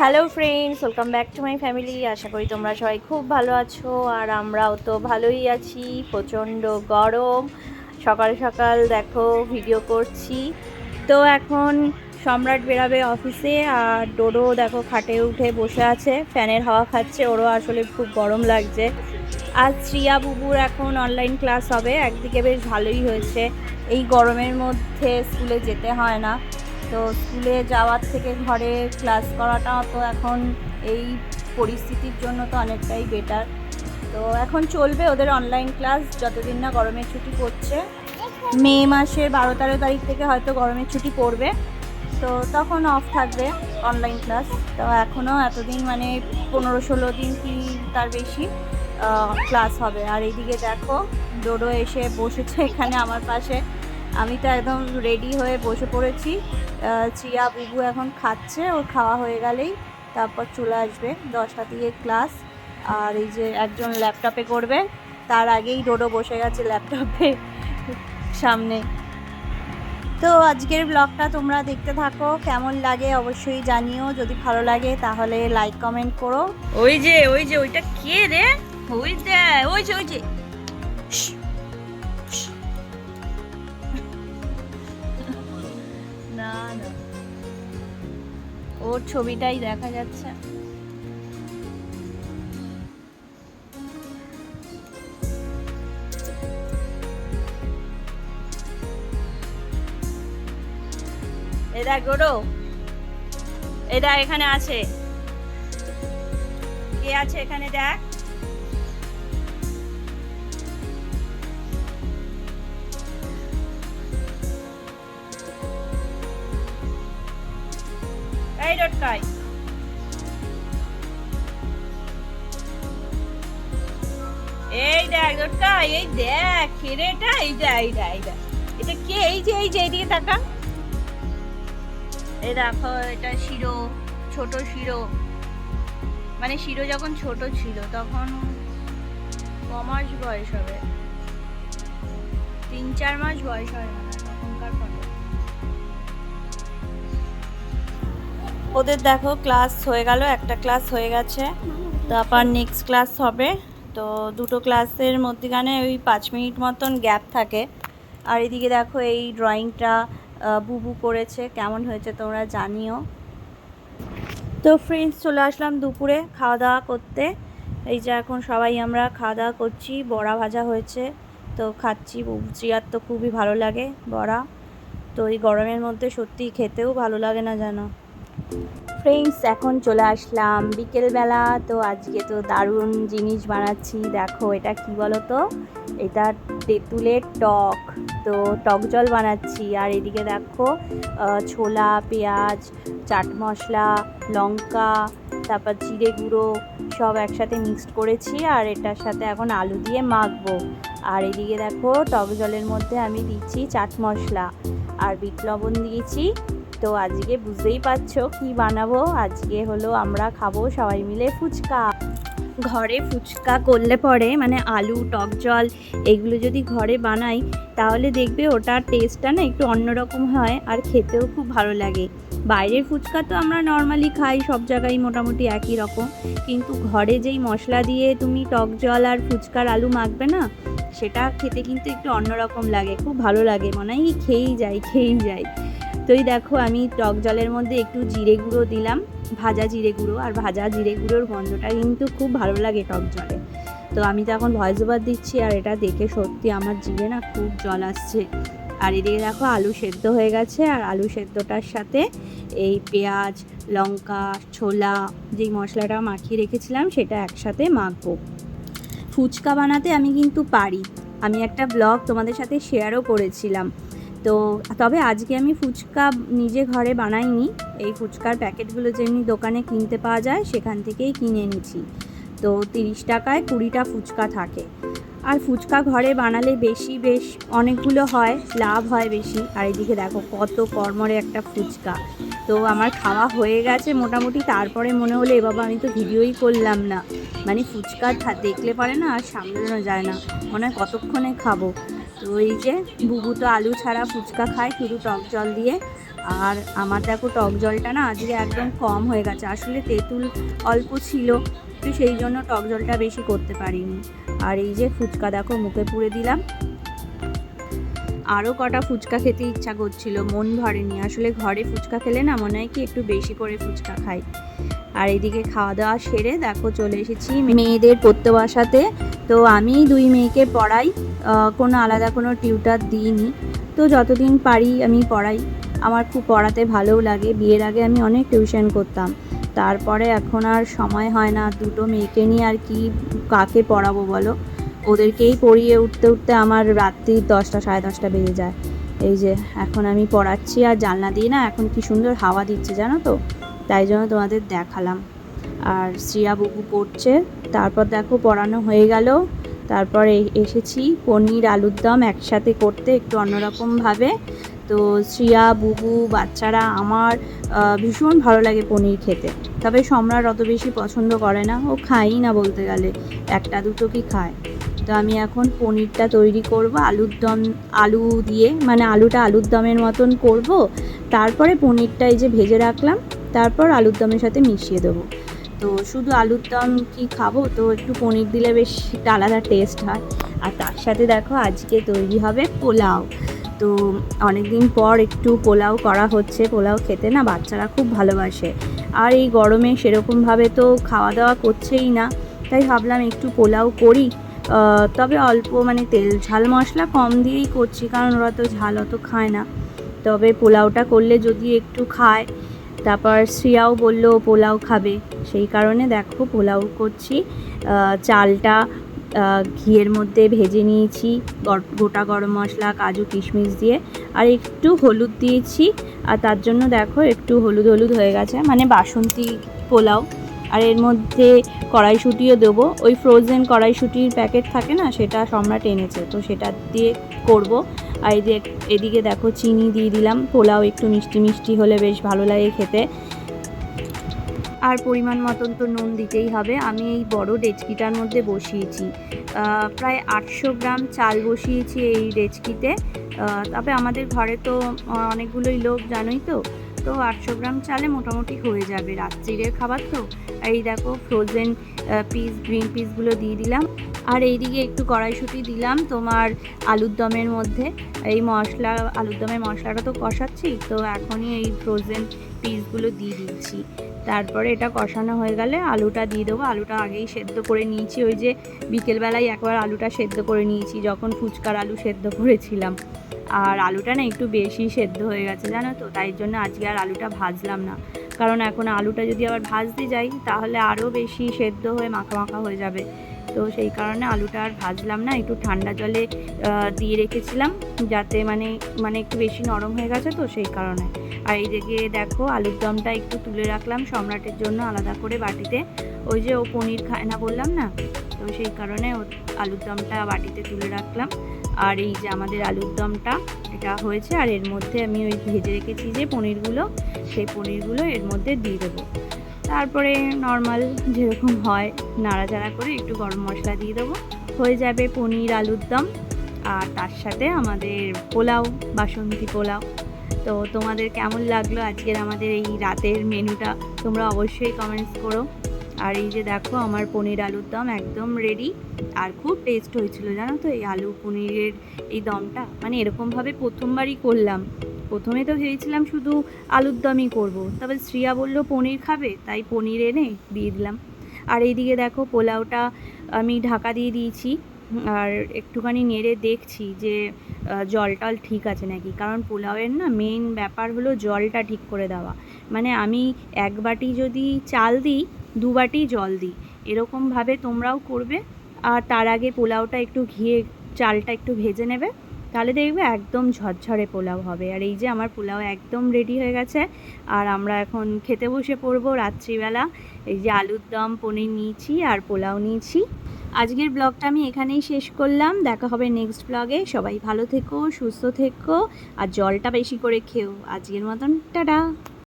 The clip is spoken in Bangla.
Hello friends welcome back to my family আশা করি তোমরা সবাই খুব ভালো আছো, আর আমরাও তো ভালোই আছি। প্রচণ্ড গরম। সকাল সকাল দেখো ভিডিও করছি। তো এখন সম্রাট বেরাবে অফিসে আর ডোডো দেখো খাটে উঠে বসে আছে। ফ্যানের হাওয়া খাচ্ছে, ওরও আসলে খুব গরম লাগছে। আর শ্রিয়া বুবুর এখন অনলাইন ক্লাস হবে। একদিকে বেশ ভালোই হয়েছে। এই গরমের মধ্যে স্কুলে যেতে হয় না। তো স্কুলে যাওয়ার থেকে ঘরে ক্লাস করাটা তো এখন এই পরিস্থিতির জন্য তো অনেকটাই বেটার তো এখন চলবে ওদের অনলাইন ক্লাস যতদিন না গরমের ছুটি পড়ছে। মে মাসের বারো তেরো তারিখ থেকে হয়তো গরমের ছুটি পড়বে। তো তখন অফ থাকবে অনলাইন ক্লাস তো এখনও এতদিন মানে পনেরো ষোলো দিন কি তার বেশি ক্লাস হবে। আর এইদিকে দেখো, ডোডো এসে বসেছে এখানে আমার পাশে। আমি তো একদম রেডি হয়ে বসে পড়েছি। চিয়া বুবু এখন খাচ্ছে, ওর খাওয়া হয়ে গেলেই তারপর চলে আসবে দশটা দিয়ে ক্লাস। আর এই যে একজন ল্যাপটপে করবে, তার আগেই ডোডো বসে গেছে ল্যাপটপে সামনে। তো আজকের ব্লগটা তোমরা দেখতে থাকো, কেমন লাগে অবশ্যই জানিও, যদি ভালো লাগে তাহলে লাইক, কমেন্ট করো। ওই যে ওই যে, ওইটা কে রে? ওই যে ওই যে ওই যে। ওর ছবিটাই দেখা যাচ্ছে। এটা গোরো গোডো এটা এখানে আছে। কে আছে এখানে দেখ? এই ডটকাই এই দেখ ডটকাই এই দেখ কে রে এটা, এই দেখ এই দেখ এই দেখ এটা কে? এই যে এই যে এইদিকে তাকা। এই দেখো, এটা শিরো, ছোট শিরো। মানে শিরো যখন ছোট ছিল, তখন ক মাস বয়স হবে। তিন, চার মাস বয়স হয় না, তখনকার ওদের দেখো ক্লাস হয়ে গেল, একটা ক্লাস হয়ে গেছে। তারপর নেক্সট ক্লাস হবে। তো দুটো ক্লাসের মধ্যেখানে ওই পাঁচ মিনিট মতন গ্যাপ থাকে। আর এদিকে দেখো এই ড্রয়িংটা বুবু করেছে। কেমন হয়েছে তোমরা জানিও। তো ফ্রেন্ডস চলে আসলাম দুপুরে খাওয়া দাওয়া করতে। এই যে এখন সবাই আমরা খাওয়া দাওয়া করছি। বড়া ভাজা হয়েছে। তো খাচ্ছি। চিয়ার তো খুবই ভালো লাগে বড়া। তো এই গরমের মধ্যে সত্যি খেতেও ভালো লাগে না জানো ফ্রেন্ডস এখন চলে আসলাম বিকেলবেলা। তো আজকে তো দারুণ জিনিস বানাচ্ছি। দেখো, এটা কি বলো তো এটা তেঁতুলের টক। তো টক জল বানাচ্ছি। আর এদিকে দেখো ছোলা, পেঁয়াজ, চাট মশলা, লঙ্কা, তারপর জিরে গুঁড়ো সব একসাথে মিক্সড করেছি। আর এটার সাথে এখন আলু দিয়ে মাখবো। আর এদিকে দেখো, টক জলের মধ্যে আমি দিচ্ছি চাট মশলা। আর বিট লবণ দিয়েছি। তো আজকে বুঝতেই পারছ কি বানাবো? আজকে হলো আমরা খাব সবাই মিলে ফুচকা। ঘরে ফুচকা করলে পরে মানে আলু, টক জল এগুলো যদি ঘরে বানাই, তাহলে দেখবে ওটার টেস্টটা না একটু অন্যরকম হয় আর খেতেও খুব ভালো লাগে। বাইরের ফুচকা তো আমরা নর্মালি খাই, সব জায়গায় মোটামুটি একই রকম। কিন্তু ঘরে যেই মশলা দিয়ে তুমি টক জল আর ফুচকার আলু মাখবে না, সেটা খেতে কিন্তু একটু অন্যরকম লাগে, খুব ভালো লাগে। মনে হয় খেয়েই যাই খেয়েই যাই। তো এই দেখো, আমি টক জলের মধ্যে একটু জিরে গুঁড়ো দিলাম, ভাজা জিরে গুঁড়ো। আর ভাজা জিরে গুঁড়োর গন্ধটা কিন্তু খুব ভালো লাগে টক জলে। তো আমি তো এখন ভয়েস ওভার দিচ্ছি, আর এটা দেখে সত্যি আমার জিভে না খুব জল আসছে। আর এদিকে দেখো, আলু সেদ্ধ হয়ে গেছে, আর আলু সেদ্ধটার সাথে এই পেঁয়াজ, লঙ্কা, ছোলা, যেই মশলাটা মাখিয়ে রেখেছিলাম, সেটা একসাথে মাখবো। ফুচকা বানাতে আমি কিন্তু পারি। আমি একটা ব্লগ তোমাদের সাথে শেয়ারও করেছিলাম। তো তবে আজকে আমি ফুচকা নিজে ঘরে বানাইনি। এই ফুচকার প্যাকেটগুলো যেমনি দোকানে কিনতে পাওয়া যায়, সেখান থেকেই কিনে এনেছি। তো তিরিশ টাকায় কুড়িটা ফুচকা থাকে। আর ফুচকা ঘরে বানালে বেশি বেশ অনেকগুলো হয়, লাভ হয় বেশি। আর এদিকে দেখো কত কর্মরে একটা ফুচকা। তো আমার খাওয়া হয়ে গেছে মোটামুটি, তারপরে মনে হলো, এ বাবা, আমি তো ভিডিওই করলাম না। মানে ফুচকা দেখলে পারে না, আর সামলানো যায় না। মনে হয় কতক্ষণে খাব। তো এই যে, বুবু তো আলু ছাড়া ফুচকা খায়, শুধু টক জল দিয়ে। আর আমার দেখো টক জলটা না আজকে একদম কম হয়ে গেছে। আসলে তেঁতুল অল্প ছিল, তো সেই জন্য টক জলটা বেশি করতে পারিনি। আর এই যে ফুচকা দেখো, মুখে পুড়ে দিলাম। আরও কটা ফুচকা খেতে ইচ্ছা করছিল, মন ভরেনি। আসলে ঘরে ফুচকা খেলে না মনে হয় কি একটু বেশি করে ফুচকা খাই। আর এইদিকে খাওয়া দাওয়া সেরে দেখো চলে এসেছি মেয়েদের পড়তে বসাতে তো আমি দুই মেয়েকে পড়াই কোনো আলাদা কোনো টিউটার দিইনি। তো যতদিন পারি আমি পড়াই। আমার খুব পড়াতে ভালোও লাগে। বিয়ের আগে আমি অনেক টিউশন করতাম। তারপরে এখন আর সময় হয় না দুটো মেয়েকে নিয়ে আর কি কাকে পড়াবো বলো? ওদেরকেই পড়িয়ে উঠতে উঠতে আমার রাত্রি দশটা, সাড়ে দশটা বেজে যায়। এই যে, এখন আমি পড়াচ্ছি আর জানলা দিয়ে না এখন কি সুন্দর হাওয়া দিচ্ছে জানো তো? তাই জন্য তোমাদের দেখালাম। আর শ্রিয়া বুবু পড়ছে, তারপর দেখো পড়ানো হয়ে গেল। তারপরে এসেছি পনির আলুর দম একসাথে করতে একটু অন্যরকমভাবে। তো শ্রিয়া, বুবু, বাচ্চারা আমার ভীষণ ভালো লাগে পনির খেতে। তবে সম্রাট অত বেশি পছন্দ করে না, ও খায়ই না বলতে গেলে, একটা দুটো কি খায়? তো আমি এখন পনিরটা তৈরি করব, আলুর দম, আলু দিয়ে মানে আলুটা আলুর দমের মতন করব। তারপরে পনিরটা এই যে ভেজে রাখলাম তারপর আলুর দমের সাথে মিশিয়ে দেবো। তো শুধু আলুর দম কি খাব? তো একটু পনির দিলে বেশ একটা আলাদা টেস্ট হয়। আর তার সাথে দেখো আজকে তৈরি হবে পোলাও। তো অনেক দিন পর একটু পোলাও করা হচ্ছে। পোলাও খেতে না বাচ্চারা খুব ভালোবাসে। আর এই গরমে সেরকমভাবে তো খাওয়া দাওয়া করছেই না। তাই ভাবলাম একটু পোলাও করি। তবে অল্প মানে তেল, ঝাল মশলা কম দিয়েই করছি। কারণ ওরা তো ঝাল অত খায় না। তবে পোলাওটা করলে যদি একটু খায় তারপর শ্রিয়াও বলল, পোলাও খাবে। সেই কারণে দেখো পোলাও করছি। চালটা ঘিয়ের মধ্যে ভেজে নিয়েছি গোটা গরম মশলা, কাজু, কিশমিশ দিয়ে। আর একটু হলুদ দিয়েছি। আর তার জন্য দেখো একটু হলুদ হলুদ হয়ে গেছে মানে বাসন্তী পোলাও। আর এর মধ্যে কড়াইশুঁটিও দেবো। ওই ফ্রোজেন কড়াইশুঁটির প্যাকেট থাকে না, সেটা সম্রাট এনেছে, তো সেটা দিয়ে করব। আর এই যে এদিকে দেখো চিনি দিয়ে দিলাম, পোলাও একটু মিষ্টি মিষ্টি হলে বেশ ভালো লাগে খেতে। আর পরিমাণ মতন তো নুন দিতেই হবে। আমি এই বড় ডেচকিটার মধ্যে বসিয়েছি। প্রায় আটশো গ্রাম চাল বসিয়েছি এই ডেচকিতে। তবে আমাদের ঘরে তো অনেকগুলোই লোক, জানোই তো। তো আটশো গ্রাম চালে মোটামুটি হয়ে যাবে রাত্রিরের খাবার তো। এই দেখো ফ্রোজেন পিস গ্রিন পিসগুলো দিয়ে দিলাম। আর এইদিকে একটু কড়াইশুঁটি দিলাম তোমার আলুর দমের মধ্যে। এই মশলা, আলুর দমের মশলাটা তো কষাচ্ছি, তো এখনই এই ফ্রোজেন পিসগুলো দিয়ে দিচ্ছি। তারপরে এটা কষানো হয়ে গেলে আলুটা দিয়ে দেবো। আলুটা আগেই সেদ্ধ করে নিয়েছি, ওই যে বিকেলবেলায় একবার আলুটা সেদ্ধ করে নিয়েছি, যখন ফুচকার আলু সেদ্ধ করেছিলাম। আর আলুটা না একটু বেশি সেদ্ধ হয়ে গেছে জানো তো, তাই জন্য আজকে আর আলুটা ভাজলাম না। কারণ এখন আলুটা যদি আবার ভাজতে যাই, তাহলে আরও বেশি সেদ্ধ হয়ে মাখা মাখা হয়ে যাবে। তো সেই কারণে আলুটা আর ভাজলাম না, একটু ঠান্ডা জলে দিয়ে রেখেছিলাম, যাতে মানে মানে একটু বেশি নরম হয়ে গেছে তো সেই কারণে। আর এই দিকে দেখো, আলুর দমটা একটু তুলে রাখলাম সম্রাটের জন্য আলাদা করে বাটিতে। ওই যে ও পনির খায় না বললাম না? তো সেই কারণে আলুর দমটা বাটিতে তুলে রাখলাম। আর এই যে আমাদের আলুর দমটা, এটা হয়েছে। আর এর মধ্যে আমি ওই ভেজে রেখেছি যে পনিরগুলো, সেই পনিরগুলো এর মধ্যে দিয়ে দেবো। তারপরে নর্মাল যেরকম হয়, নাড়াচাড়া করে একটু গরম মশলা দিয়ে দেবো। হয়ে যাবে পনির আলুর দম। আর তার সাথে আমাদের পোলাও, বাসন্তী পোলাও। তো তোমাদের কেমন লাগল আজকের আমাদের এই রাতের মেনুটা? তোমরা অবশ্যই কমেন্টস করো। আর এই যে দেখো, আমার পনির আলুর দম একদম রেডি আর খুব টেস্ট হয়েছিল, জানো তো এই আলু পনিরের এই দমটা? মানে এরকমভাবে প্রথমবারই করলাম। প্রথমে তো ভেবেছিলাম শুধু আলুর দমই করব। তবে শ্রিয়া বলল, পনির খাবে? তাই পনির এনে দিয়ে দিলাম। আর এইদিকে দেখো, পোলাওটা আমি ঢাকা দিয়ে দিয়েছি। আর একটুখানি নেড়ে দেখছি যে জল টল ঠিক আছে নাকি? কারণ পোলাওয়ের না মেন ব্যাপার হলো জলটা ঠিক করে দেওয়া। মানে আমি এক বাটি যদি চাল দিই দু বাটি জল দিই। এরকমভাবে তোমরাও করবে। আর তার আগে পোলাওটা একটু ঘিয়ে চালটা একটু ভেজে নেবে। তাহলে দেখবে একদম ঝরঝরে পোলাও হবে। আর এই যে আমার পোলাও একদম রেডি হয়ে গেছে। আর আমরা এখন খেতে বসে পড়ব রাত্রিবেলা। এই যে আলুর দম, পনির নিয়েছি আর পোলাও নিয়েছি। আজকের ব্লগটা আমি এখানেই শেষ করলাম। দেখা হবে নেক্সট ব্লগে সবাই ভালো থেকো, সুস্থ থেকো। আর জলটা বেশি করে খেও। আজকের মতন, টাটা।